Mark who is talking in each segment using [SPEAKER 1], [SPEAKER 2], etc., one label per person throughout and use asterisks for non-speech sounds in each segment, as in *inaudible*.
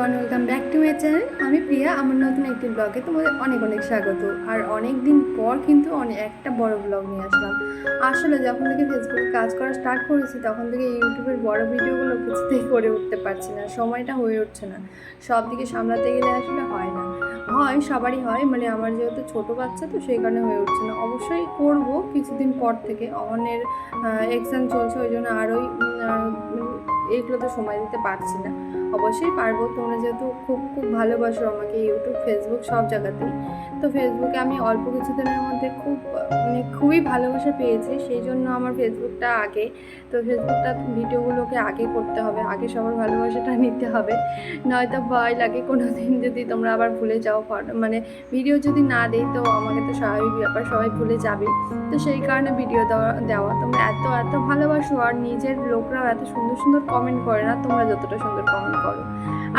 [SPEAKER 1] Welcome back to my channel Priya, আমার নতুন একটি ব্লগে তোমাদের অনেক অনেক স্বাগত। আর অনেক দিন পর কিন্তু অনেক একটা বড় ব্লগ নিয়ে আসলাম। আসলে যখন থেকে ফেসবুকে কাজ করা স্টার্ট করেছি, তখন থেকে ইউটিউবের বড় ভিডিওগুলো কিছুতেই করে উঠতে পারছি না। সময়টা হয়ে উঠছে না। সব দিকে সামলাতে গেলে আসলে হয় না। হয়, সবারই হয়। মানে আমার যেহেতু ছোট বাচ্চা, তো সেই কারণে হয়ে উঠছে না। অবশ্যই করব কিছুদিন পর থেকে। অনের এক্সাম চলছে, ওই জন্য আরোই এইগুলোতে সময় দিতে পারছি না। অবশ্যই পারব। তোমরা যেহেতু খুব খুব ভালোবাসো আমাকে ইউটিউব, ফেসবুক সব জায়গাতেই। তো ফেসবুকে আমি অল্প কিছুদিনের মধ্যে খুব মানে খুবই ভালোবাসা পেয়েছি। সেই জন্য আমার ফেসবুকটা আগে। তো ফেসবুকটা ভিডিওগুলোকে আগে করতে হবে। আগে সবার ভালোবাসাটা নিতে হবে। নয়তো ভয় লাগে কোনো দিন যদি তোমরা আবার ভুলে যাও। মানে ভিডিও যদি না দিই তো আমাকে তো স্বাভাবিক ব্যাপার, সবাই ভুলে যাবে। তো সেই কারণে ভিডিও দেওয়া দেওয়া। তোমরা এত এত ভালোবাসো আর নিজের লোকরাও এত সুন্দর সুন্দর কমেন্ট করে না। তোমরা যতটা সুন্দর কমেন্ট করো।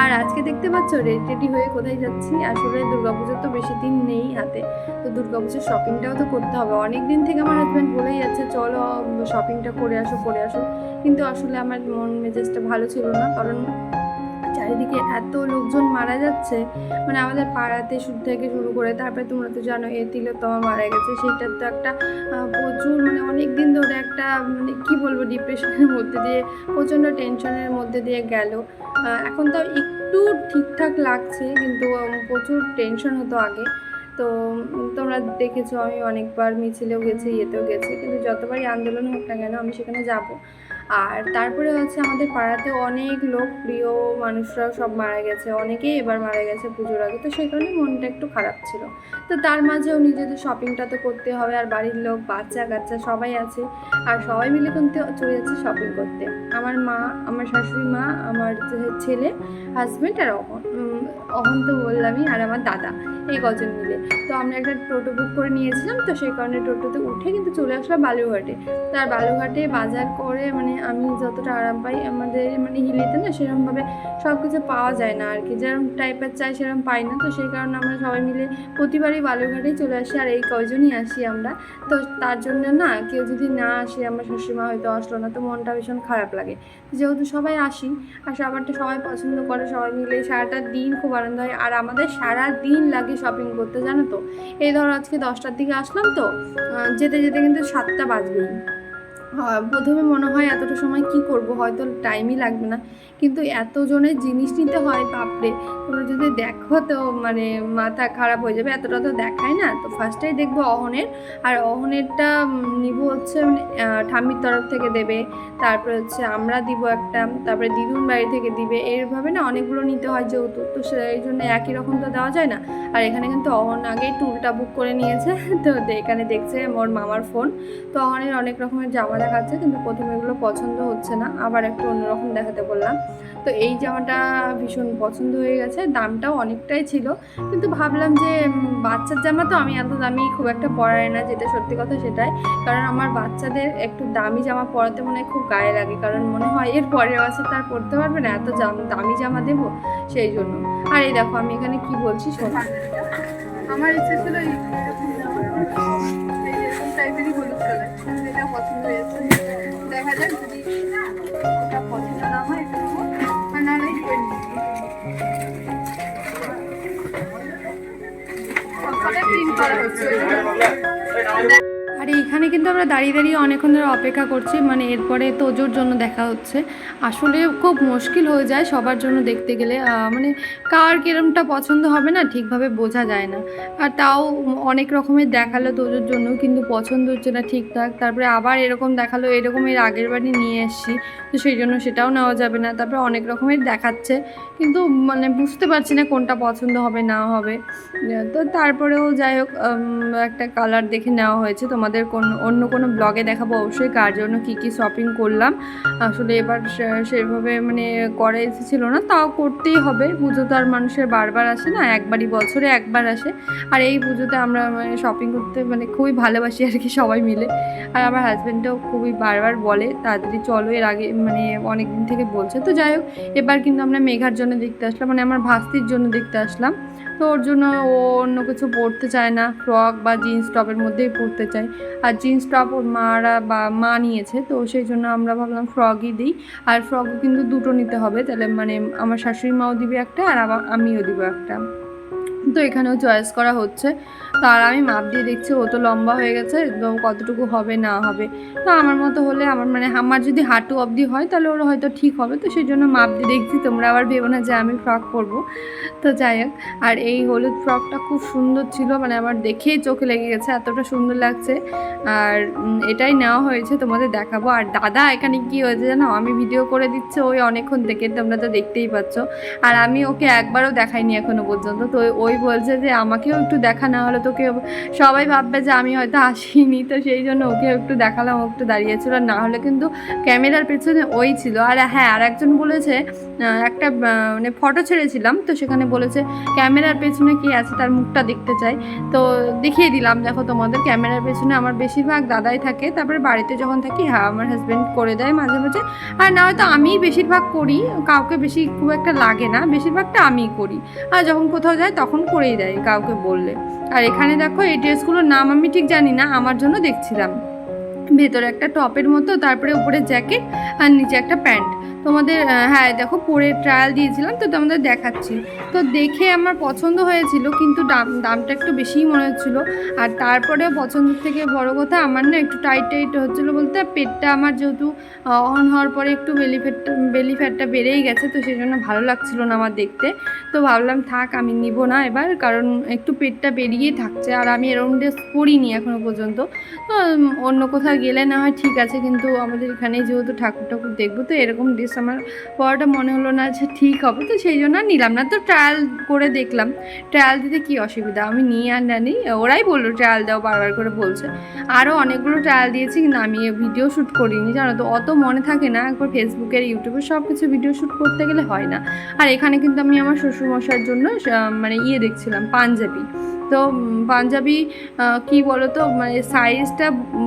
[SPEAKER 1] আর আজকে দেখতে পাচ্ছ, রেডি রেডি হয়ে কোথায় যাচ্ছি? আসলে দুর্গাপুজোর তো বেশি দিন নেই হাতে। তো দুর্গাপুজোর শপিংটাও তো করতে হবে। অনেক দিন থেকে আমার হাজব্যান্ড বলেই যাচ্ছে, চলো শপিংটা করে আসো করে আসো। কিন্তু আসলে আমার মন মেজাজটা ভালো ছিল না। কারণ চারিদিকে এত লোকজন মারা যাচ্ছে। মানে আমাদের পাড়াতে শুরু থেকে শুরু করে, তারপরে তোমরা তো জানো, এ তিলোত্তমা মারা গেছে। সেইটার তো একটা প্রচুর মানে অনেক দিন ধরে একটা মানে কী বলব ডিপ্রেশনের মধ্যে দিয়ে, প্রচণ্ড টেনশনের মধ্যে দিয়ে গেল। এখন তো একটু ঠিকঠাক লাগছে, কিন্তু প্রচুর টেনশন হতো আগে। তো, তোমরা দেখেছ, আমি অনেকবার মিছিলেও গেছি, ইয়েতেও গেছি। কিন্তু যতবারই আন্দোলন হোক না কেন, আমি সেখানে যাব। আর তারপরে হচ্ছে আমাদের পাড়াতে অনেক লোক প্রিয় মানুষরাও সব মারা গেছে। অনেকেই এবার মারা গেছে পুজোর আগে। তো সেই কারণে মনটা একটু খারাপ ছিল। তো তার মাঝেও নিজেদের শপিংটা তো করতে হবে আর বাড়ির লোক, বাচ্চা কাচ্চা সবাই আছে। আর সবাই মিলে কিন্তু চলে যাচ্ছে শপিং করতে। আমার মা, আমার শাশুড়ি মা, আমার ছেলে হাজব্যান্ড আর অহন। অহন তো বললামই আর আমার দাদা, এই কজন মিলে। তো আমরা একটা টোটো বুক করে নিয়েছিলাম। তো সেই কারণে টোটোতে উঠে কিন্তু চলে আসলাম বালুরঘাটে। তার বালুরঘাটে বাজার করে মানে আমি যতটা আরাম পাই, আমাদের মানে হিলিতে না সেরকমভাবে সব কিছু পাওয়া যায় না আর কি যেরকম টাইপের চাই সেরকম পাই না। তো সেই কারণে আমরা সবাই মিলে প্রতিবারই বালুরঘাটেই চলে আসি আর এই কয়জনই আসি আমরা। তো তার জন্য না কেউ যদি না আসে, আমার শাশুড়িমা হয়তো আসলো না। তো মনটা ভীষণ খারাপ লাগে। যেহেতু সবাই আসি আর সবারটা সবাই পছন্দ করে, সবাই মিলে সারাটা দিন খুব আনন্দ হয়। আর আমাদের সারা দিন লাগে শপিং করতে, জানো তো? এই ধরো আজকে দশটার দিকে আসলাম তো যেতে যেতে কিন্তু সাতটা বাজবেই। প্রথমে মনে হয় এতটা সময় কি করব, হয়তো টাইমই লাগবে না। কিন্তু এতজনের জিনিস নিতে হয়, বাপরে! তোমরা যদি দেখো তো মানে মাথা খারাপ হয়ে যাবে, এতটা তো দেখায় না। তো ফার্স্টেই দেখব অহনের, আর অহনেরটা নিব হচ্ছে ঠাম্মির তরফ থেকে দেবে। তারপরে হচ্ছে আমরা দিব একটা, তারপরে দিদুন বাড়ি থেকে দিবে। এইভাবে না অনেকগুলো নিতে হয় যেহেতু তো সেই জন্য একই রকম তো দেওয়া যায় না। আর এখানে কিন্তু অহন আগেই টুলটা বুক করে নিয়েছে, *laughs* তো এখানে দেখছে মোর মামার ফোন তো অহনের অনেক রকমের জামা দেখাচ্ছে, কিন্তু প্রথমে এগুলো পছন্দ হচ্ছে না। আবার একটু অন্যরকম দেখাতে বললাম। তো এই জামাটা ভীষণ পছন্দ হয়ে গেছে, দামটাও অনেকটাই ছিল। কিন্তু ভাবলাম যে বাচ্চার জামা তো আমি এত দামি খুব একটা পরাই না, যেটা সত্যি কথা সেটাই। কারণ আমার বাচ্চাদের একটু দামি জামা পরাতে মনে হয় খুব গায়ে লাগে। কারণ মনে হয় এর পরের বছর তার পরতে পারবে না, এত দামি জামা দেবো সেই জন্য। আর এই দেখো, আমি এখানে কি বলছি শোনো। আমার ইচ্ছে ছিল টাইপেরই হলুদ কালার এটা পছন্দ হয়েছে। দেখা যাক যদি ওটা পছন্দ না হয় এটা নেব আর না হলে এটা নিবো। সবকটাই print করা হচ্ছে। আর এইখানে কিন্তু আমরা দাঁড়িয়ে দাঁড়িয়ে অনেকক্ষণ ধরে অপেক্ষা করছি মানে এরপরে তোজোর জন্য দেখা হচ্ছে। আসলে খুব মুশকিল হয়ে যায় সবার জন্য দেখতে গেলে। মানে কার কিরমটা পছন্দ হবে না ঠিকভাবে বোঝা যায় না। আর তাও অনেক রকমের দেখাল তোজোর জন্য, কিন্তু পছন্দ হচ্ছে না ঠিকঠাক তারপরে আবার এরকম দেখাল, এরকম এর আগের বারই নিয়ে এসছি, তো সেই জন্য সেটাও নেওয়া যাবে না। তারপরে অনেক রকমের দেখাচ্ছে, কিন্তু মানে বুঝতে পারছি না কোনটা পছন্দ হবে, না হবে। তো তারপরেও যাই হোক একটা কালার দেখে নেওয়া হয়েছে তোমাদের তোমাদের কোন, অন্য কোনো ব্লগে দেখাবো অবশ্যই, কার জন্য কী কী শপিং করলাম। আসলে এবার সেভাবে মানে করা এসেছিল না, তাও করতেই হবে। পুজো তো আর মানুষের বারবার আসে না, একবারই বছরে একবার আসে। আর এই পুজোতে আমরা মানে শপিং করতে মানে খুবই ভালোবাসি আর কি সবাই মিলে। আর আমার হাজব্যান্ডও খুবই বারবার বলে, তাড়াতাড়ি চলো, এর আগে মানে অনেক দিন থেকে বলছে। তো যাই হোক, এবার কিন্তু আমরা মেঘার জন্য দেখতে আসলাম মানে আমার ভাস্তির জন্য দেখতে আসলাম। তো ওর জন্য ও অন্য কিছু পরতে চায় না। ফ্রক বা জিন্স টপের মধ্যেই পরতে চায়। আর জিন্স টপ ওর মারা বা মা নিয়েছে, তো সেই জন্য আমরা ভাবলাম ফ্রকই দিই। আর ফ্রকও কিন্তু দুটো নিতে হবে, তাহলে মানে আমার শাশুড়ি মাও দিবে একটা আর আমিও দিব একটা। তো এখানেও চয়েস করা হচ্ছে। তো আর আমি মাপ দিয়ে দেখছি, ও তো লম্বা হয়ে গেছে, তো কতটুকু হবে, না হবে। তো আমার মতো হলে আমার মানে আমার যদি হাঁটু অবধি হয়, তাহলে ওর হয়তো ঠিক হবে। তো সেই জন্য মাপ দিয়ে দেখছি, তোমরা আবার ভেবো না যে আমি ফ্রক পরবো তো যাই হোক, আর এই হলুদ ফ্রকটা খুব সুন্দর ছিল মানে আমার দেখেই চোখে লেগে গেছে, এতটা সুন্দর লাগছে। আর এটাই নেওয়া হয়েছে, তোমাদের দেখাবো। আর দাদা, এখানে কি হয়েছে জানো? আমি ভিডিও করে দিচ্ছে, ওই অনেকক্ষণ থেকে, তোমরা তো দেখতেই পাচ্ছ। আর আমি ওকে একবারও দেখাইনি এখনও পর্যন্ত। তো ওই বলছে যে, আমাকেও একটু দেখা না হলে তোকে সবাই ভাববে যে, আমি হয়তো আসিনি। তো সেই জন্য ওকে একটু দেখালাম, ও একটু দাঁড়িয়েছিল। না হলে কিন্তু ক্যামেরার পেছনে ওই ছিল। আর হ্যাঁ আর একজন বলেছে একটা মানে ফটো ছেড়েছিলাম। তো সেখানে বলেছে, ক্যামেরার পেছনে কি আছে? তার মুখটা দেখতে চাই। তো দেখিয়ে দিলাম, দেখো তোমাদের ক্যামেরার পেছনে আমার বেশিরভাগ দাদাই থাকে। তারপরে বাড়িতে যখন থাকি হ্যাঁ আমার হাজব্যান্ড করে দেয় মাঝে মাঝে। আর না হয়তো আমিই বেশিরভাগ করি, কাউকে বেশি খুব একটা লাগে না। বেশিরভাগটা আমিই করি। আর যখন কোথাও যাই, তখন করেই দেয় কাউকে বললে। আর এখানে দেখো এই ড্রেসগুলোর নাম আমি ঠিক জানি না, আমার জন্য দেখছিলাম। ভেতরে একটা টপের মতো, তারপরে উপরে জ্যাকেট আর নিচে একটা প্যান্ট। তোমাদের হ্যাঁ দেখো পরে ট্রায়াল দিয়েছিলাম, তো তোমাদের দেখাচ্ছি। তো দেখে আমার পছন্দ হয়েছিল, কিন্তু দাম, দামটা একটু বেশিই মনে হচ্ছিল। আর তারপরে পছন্দের থেকে বড় কথা, আমার না একটু টাইট টাইট হচ্ছিল বলতে, পেটটা আমার যেহেতু অন হওয়ার পরে একটু বেলি ফ্যাটটা বেলি ফ্যাটটা বেড়েই গেছে, তো সেই জন্য ভালো লাগছিল না আমার দেখতে। তো ভাবলাম, থাক, আমি নিব না এবার, কারণ একটু পেটটা বেরিয়েই থাকছে, আর আমি এরকম ড্রেস পরিনি এখনও পর্যন্ত। তো অন্য কোথাও গেলে না হয় ঠিক আছে, কিন্তু আমাদের এখানে যেহেতু ঠাকুর ঠাকুর দেখব, তো এরকম ড্রেস আমার। পরাটা মনে হলো না যে ঠিক হবে, তো সেই জন্য নিলাম না। তো ট্রায়াল করে দেখলাম। ট্রায়াল দিতে কি অসুবিধা? আমি নিয়ে আর না নিই ওরাই বলল ট্রায়াল দাও, বারবার করে বলছে। আরও অনেকগুলো ট্রায়াল দিয়েছি, কিন্তু আমি ভিডিও শ্যুট করিনি, জানো তো? অত মনে থাকে না, একবার ফেসবুকের ইউটিউবে সব কিছু ভিডিও শ্যুট করতে গেলে হয় না। আর এখানে কিন্তু আমি আমার শ্বশুরমশাইয়ের জন্য মানে ইয়ে দেখছিলাম, পাঞ্জাবি। তো পাঞ্জাবি কি বলো তো মানে সাইজটা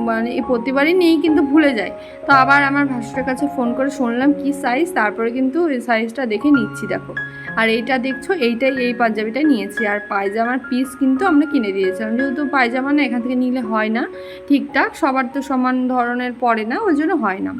[SPEAKER 1] মানে প্রতিবারই নেই কিন্তু ভুলে যায়। তো আবার আমার ভাসুরের কাছে ফোন করে শুনলাম কি সাইজ তারপরে কিন্তু সাইজটা দেখে নিচ্ছি, দেখো। আর এইটা দেখছ, এইটাই এই পাঞ্জাবিটা নিয়েছি। আর পায়জামার পিস কিন্তু আমরা কিনে দিয়েছিলাম। যেহেতু পায়জামা না এখান থেকে নিলে হয় না ঠিকঠাক, সবার তো সমান ধরনের পড়ে না, ওই জন্য হয় না।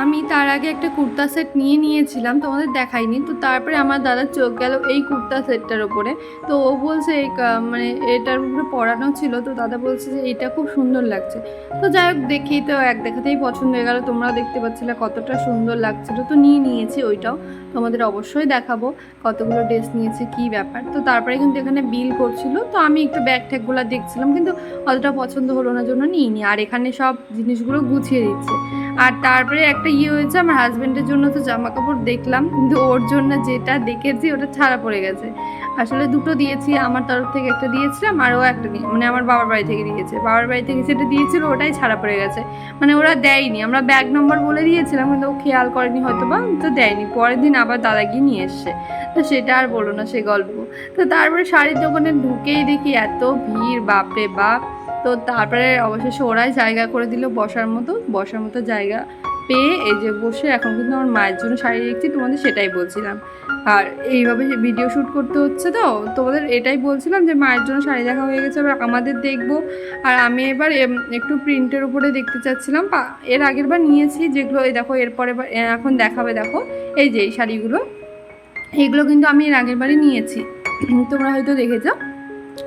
[SPEAKER 1] আমি তার আগে একটা কুর্তা সেট নিয়ে নিয়েছিলাম, তোমাদের দেখাইনি। তো তারপরে আমার দাদার চোখ গেল এই কুর্তা সেটটার ওপরে তো ও বলছে, এই মানে এটার উপরে পরানো ছিল। তো দাদা বলছে যে এটা খুব সুন্দর লাগছে। তো যাই হোক দেখি তো এক দেখাতেই পছন্দ হয়ে গেল। তোমরাও দেখতে পাচ্ছিলে কতটা সুন্দর লাগছিল। তো নিয়ে নিয়েছি ওইটাও। তোমাদের অবশ্যই দেখাবো কতগুলো ড্রেস নিয়েছে, কি ব্যাপার। তো তারপরে কিন্তু এখানে বিল করছিল। তো আমি একটু ব্যাগ ট্যাগগুলো দেখছিলাম, কিন্তু অতটা পছন্দ হলো না, জন্য নিইনি। আর এখানে সব জিনিসগুলো গুছিয়ে দিচ্ছে। আর তারপরে একটা ইয়ে হয়েছে, আমার হাজব্যান্ডের জন্য তো জামা কাপড় দেখলাম, কিন্তু ওর জন্য যেটা দেখেছি ওটা ছাড়া পড়ে গেছে। আসলে দুটো দিয়েছি, আমার তরফ থেকে একটা দিয়েছিলাম আর ও একটা মানে আমার বাবার বাড়ি থেকে দিয়েছে। বাবার বাড়ি থেকে যেটা দিয়েছিল ওটাই ছাড়া পড়ে গেছে। মানে ওরা দেয়নি, আমরা ব্যাগ নম্বর বলে দিয়েছিলাম, কিন্তু ও খেয়াল করেনি হয়তো বা তো দেয়নি। পরের দিন আবার দাদা গিয়ে নিয়ে এসছে। তো সেটা আর বলো না, সে গল্প। তো তারপরে শাড়ির দোকানে ঢুকেই দেখি এত ভিড়, বাপরে বাপ। তো তারপরে অবশেষে ওরাই জায়গা করে দিল বসার মতো বসার মতো জায়গা পেয়ে এই যে বসে এখন কিন্তু আমার মায়ের জন্য শাড়ি দেখছি, তোমাদের সেটাই বলছিলাম। আর এইভাবে ভিডিও শ্যুট করতে হচ্ছে তো, তোমাদের এটাই বলছিলাম যে মায়ের জন্য শাড়ি দেখা হয়ে গেছে, এবার আমাদের দেখব। আর আমি এবার একটু প্রিন্টের উপরে দেখতে চাচ্ছিলাম এর আগের বার নিয়েছি যেগুলো, এই দেখো, এরপরে এখন দেখাবে, দেখো, এই যে এই শাড়িগুলো, এগুলো কিন্তু আমি এর আগের বারই নিয়েছি। তোমরা হয়তো দেখেছ।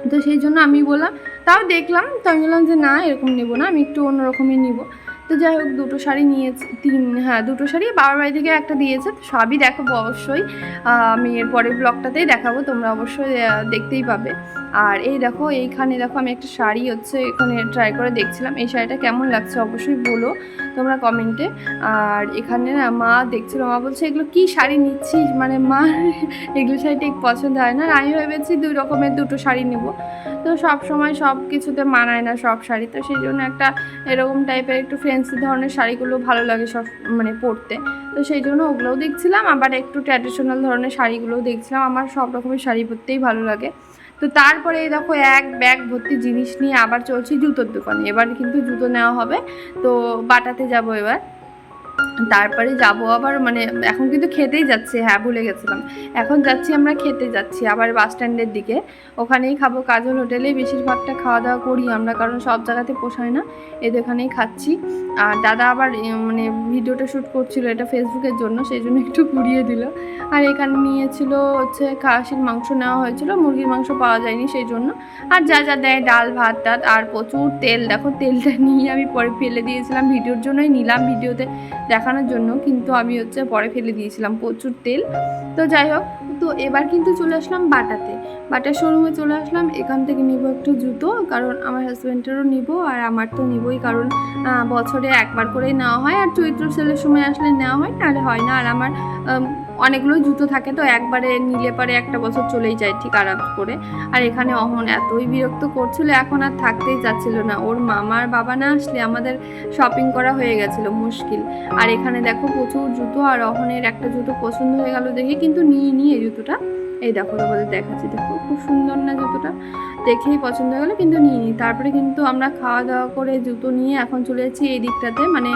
[SPEAKER 1] তো সেই জন্য আমি বললাম, তাও দেখলাম, তো আমি বললাম যে না, এরকম নেব না, আমি একটু অন্যরকমই নিব। তো যাই হোক, দুটো শাড়ি নিয়েছে, তিন হ্যাঁ দুটো শাড়ি বাবার বাড়ি থেকে একটা দিয়েছে সবই দেখাবো অবশ্যই। আমি এর পরের ব্লগটাতেই দেখাবো, তোমরা অবশ্যই দেখতেই পাবে। আর এই দেখো, এইখানে দেখো আমি একটা শাড়ি হচ্ছে এখানে ট্রাই করে দেখছিলাম। এই শাড়িটা কেমন লাগছে অবশ্যই বলো তোমরা কমেন্টে আর এখানে না মা দেখছিল, মা বলছে, এগুলো কি শাড়ি নিচ্ছিস? মানে মা, এগুলো শাড়ি ঠিক পছন্দ হয় না। আর আমি ভেবেছি দুই রকমের দুটো শাড়ি নেব। তো সব সময় সব কিছুতে মানায় না সব শাড়ি। তো সেই জন্য একটা এরকম টাইপের একটু ফ্যান্সি ধরনের শাড়িগুলো ভালো লাগে সব মানে পরতে। তো সেই জন্য ওগুলোও দেখছিলাম। আবার একটু ট্র্যাডিশনাল ধরনের শাড়িগুলোও দেখছিলাম। আমার সব রকমের শাড়ি পরতেই ভালো লাগে। তো তারপরে দেখো এক ব্যাগ ভর্তি জিনিস নিয়ে আবার চলছি জুতোর দোকানে। এবার কিন্তু জুতো নেওয়া হবে। তো বাটাতে যাব এবার। তারপরে যাব আবার মানে এখন কিন্তু খেতেই যাচ্ছি হ্যাঁ ভুলে গেছিলাম। এখন যাচ্ছি আমরা, খেতে যাচ্ছি আবার বাস স্ট্যান্ডের দিকে। ওখানেই খাব কাজল হোটেলেই বেশিরভাগটা খাওয়া দাওয়া করি আমরা, কারণ সব জায়গাতে পোষায় না এদের ওখানেই খাচ্ছি। আর দাদা আবার মানে ভিডিওটা শ্যুট করছিল এটা ফেসবুকের জন্য, সেই জন্য একটু ঘুরিয়ে দিল। আর এখানে নিয়েছিল হচ্ছে খাসির মাংস নেওয়া হয়েছিল, মুরগির মাংস পাওয়া যায়নি সেই জন্য। আর যা যা দেয়, ডাল, ভাত টাত আর প্রচুর তেল। দেখো, তেলটা নিয়ে আমি পরে ফেলে দিয়েছিলাম, ভিডিওর জন্যই নিলাম, ভিডিওতে দেখানোর জন্য কিন্তু আমি হচ্ছে পরে ফেলে দিয়েছিলাম প্রচুর তেল। তো যাই হোক তো এবার কিন্তু চলে আসলাম বাটাতে। বাটার শোরুমে চলে আসলাম এখান থেকে নিব একটু জুতো কারণ আমার হাজব্যান্ডেরও নিব আর আমার তো নিবই কারণ বছরে একবার করেই নেওয়া হয়। আর চৈত্র সেলের সময় আসলে নেওয়া হয় নাহলে হয় না। আর আমার আম, অনেকগুলো জুতো থাকে তো একবারে নিলে পরে একটা বছর চলেই যায় ঠিক আরাম করে। আর এখানে অহন এতই বিরক্ত করছিল, এখন আর থাকতেই চাচ্ছিল না। ওর মামার বাবা না আসলে আমাদের শপিং করা হয়ে গেছিল মুশকিল। আর এখানে দেখো প্রচুর জুতো, আর অহনের একটা জুতো পছন্দ হয়ে গেল দেখে কিন্তু নিয়ে নিয়ে জুতোটা এই দেখো তোমাদের দেখাচ্ছি, দেখো, খুব সুন্দর না জুতোটা? দেখেই পছন্দ হয়ে গেলো কিন্তু নিয়ে নিই তারপরে কিন্তু আমরা খাওয়া দাওয়া করে জুতো নিয়ে এখন চলে যাচ্ছি এই দিকটাতে মানে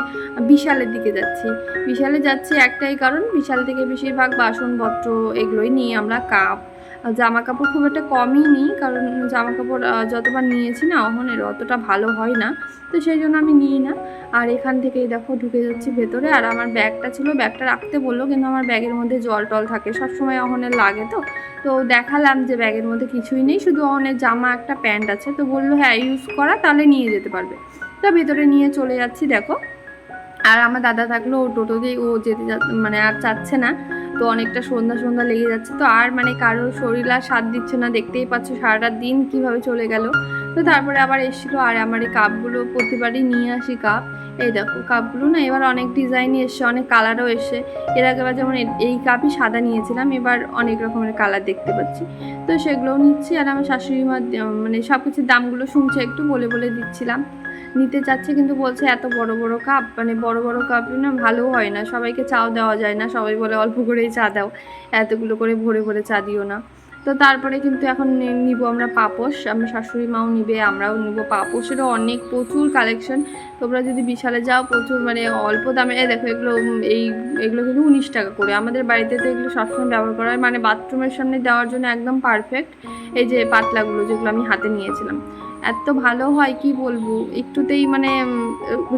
[SPEAKER 1] বিশালের দিকে যাচ্ছি। বিশালে যাচ্ছি একটাই কারণ, বিশাল থেকে বেশিরভাগ বাসনপত্র এগুলোই নিয়ে আমরা, কাপ জামা কাপড় খুব একটা কমই নিই, কারণ জামা কাপড় যতবার নিয়েছি না অহনের অতটা ভালো হয় না, তো সেই জন্য আমি নিই না। আর এখান থেকেই দেখো ঢুকে যাচ্ছি ভেতরে, আর আমার ব্যাগটা ছিল, ব্যাগটা রাখতে বলল, কিন্তু আমার ব্যাগের মধ্যে জল টল থাকে, সবসময় অহনের লাগে তো। তো দেখালাম যে ব্যাগের মধ্যে কিছুই নেই, শুধু অহনের জামা একটা প্যান্ট আছে, তো বলল হ্যাঁ ইউজ করা, তাহলে নিয়ে যেতে পারবে। তো ভেতরে নিয়ে চলে যাচ্ছি, দেখো। আর আমার দাদা থাকল ও টোটোতেই, ও যেতে মানে আর চাচ্ছে না। তো অনেকটা সন্ধ্যা সন্ধ্যা লেগে যাচ্ছে। তো আর মানে কারোর শরীর আর সাথ দিচ্ছে না, দেখতেই পাচ্ছ সারাটা দিন কীভাবে চলে গেল। তো তারপরে আবার এসেছিল আর আমার এই কাপগুলো প্রতিবারই নিয়ে আসি কাপ। এই দেখো কাপগুলো না, এবার অনেক ডিজাইনই এসছে, অনেক কালারও এসছে। এর আগেবার যেমন এই কাপই সাদা নিয়েছিলাম, এবার অনেক রকমের কালার দেখতে পাচ্ছি। তো সেগুলোও নিচ্ছি আর আমার শাশুড়ি মা মানে সব কিছুর দামগুলো শুনছে একটু বলে বলে দিচ্ছিলাম। নিতে চাচ্ছে, কিন্তু বলছে এত বড় বড় কাপ মানে বড় বড় কাপ না ভালো হয় না। সবাইকে চাও দেওয়া যায় না, সবাই বলে অল্প করেই চা দাও, এতগুলো করে ভরে ভরে চা দিও না। তো তারপরে কিন্তু এখন নিব আমরা পাপোশ, আমার শাশুড়ি মাও নিবে, আমরাও নিব পাপোশেরও অনেক প্রচুর কালেকশন তোমরা যদি বিশালে যাও, প্রচুর মানে অল্প দামে দেখো এগুলো এই, এগুলো কিন্তু উনিশ টাকা করে। আমাদের বাড়িতে তো এগুলো সবসময় ব্যবহার করা হয় মানে বাথরুমের সামনে দেওয়ার জন্য একদম পারফেক্ট এই যে পাতলাগুলো যেগুলো আমি হাতে নিয়েছিলাম। এত ভালো হয়, কি বলব? একটুতেই মানে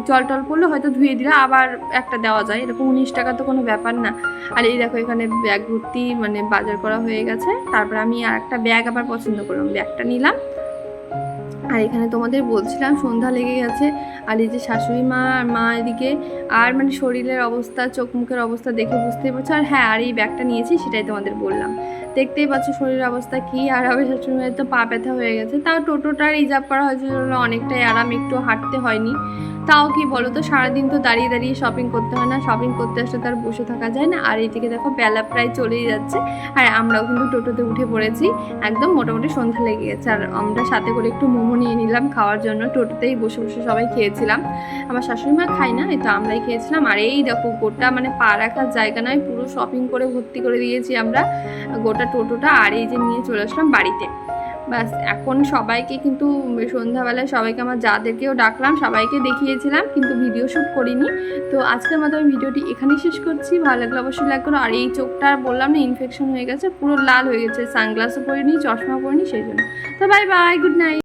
[SPEAKER 1] জল টল পড়লে হয়তো ধুয়ে দিলে আবার একটা দেওয়া যায়। এরকম উনিশ টাকা তো কোনো ব্যাপার না। আর এই দেখো, এখানে ব্যাগ ভর্তি মানে বাজার করা হয়ে গেছে। তারপর আমি আর একটা ব্যাগ আবার পছন্দ করলাম। ব্যাগটা নিলাম। আর এখানে তোমাদের বলছিলাম, সন্ধ্যা লেগে গেছে। আর এই যে শাশুড়ি মা আর মা এদিকে, আর মানে শরীরের অবস্থা, চোখ মুখের অবস্থা দেখে বুঝতেই পারছ। আর হ্যাঁ আর এই ব্যাগটা নিয়েছি, সেটাই তোমাদের বললাম। দেখতেই পাচ্ছ শরীরের অবস্থা কি, আর হবে শাশুড়ি মায়ের তো পা ব্যথা হয়ে গেছে। তাও টোটোটা রিজার্ভ করা হয়েছে অনেকটাই আরাম, একটু হাঁটতে হয়নি। তাও কি বলো তো সারাদিন তো দাঁড়িয়ে দাঁড়িয়ে শপিং করতে হয় না শপিং করতে আসলে তার বসে থাকা যায় না। আর এইদিকে দেখো বেলা প্রায় চলেই যাচ্ছে। আর আমরাও কিন্তু টোটোতে উঠে পড়েছি, একদম মোটামুটি সন্ধ্যা লেগে গেছে। আর আমরা সাথে করে একটু মোমো নিয়ে নিলাম খাওয়ার জন্য। টোটোতেই বসে বসে সবাই খেয়েছিলাম। আমার শাশুড়ি মা খাই না তো আমরাই খেয়েছিলাম। আর এই দেখো গোটা মানে পা রাখার জায়গা নয়, পুরো শপিং করে ভর্তি করে দিয়েছি আমরা গোটা টোটোটা। আর এই যে নিয়ে চলে আসলাম বাড়িতে। ব্যাস, এখন সবাইকে কিন্তু সন্ধ্যাবেলায় সবাইকে আমার যাদেরকেও ডাকলাম, সবাইকে দেখিয়েছিলাম, কিন্তু ভিডিও শ্যুট করিনি। তো আজকের মতো আমি ভিডিওটি এখানেই শেষ করছি। ভালো লাগলে অবশ্যই লাইক করো। আর এই চোখটা বললাম না ইনফেকশন হয়ে গেছে, পুরো লাল হয়ে গেছে সানগ্লাসও পরিনি, চশমা পরিনি, সেই জন্য। তো বাই বাই গুড নাইট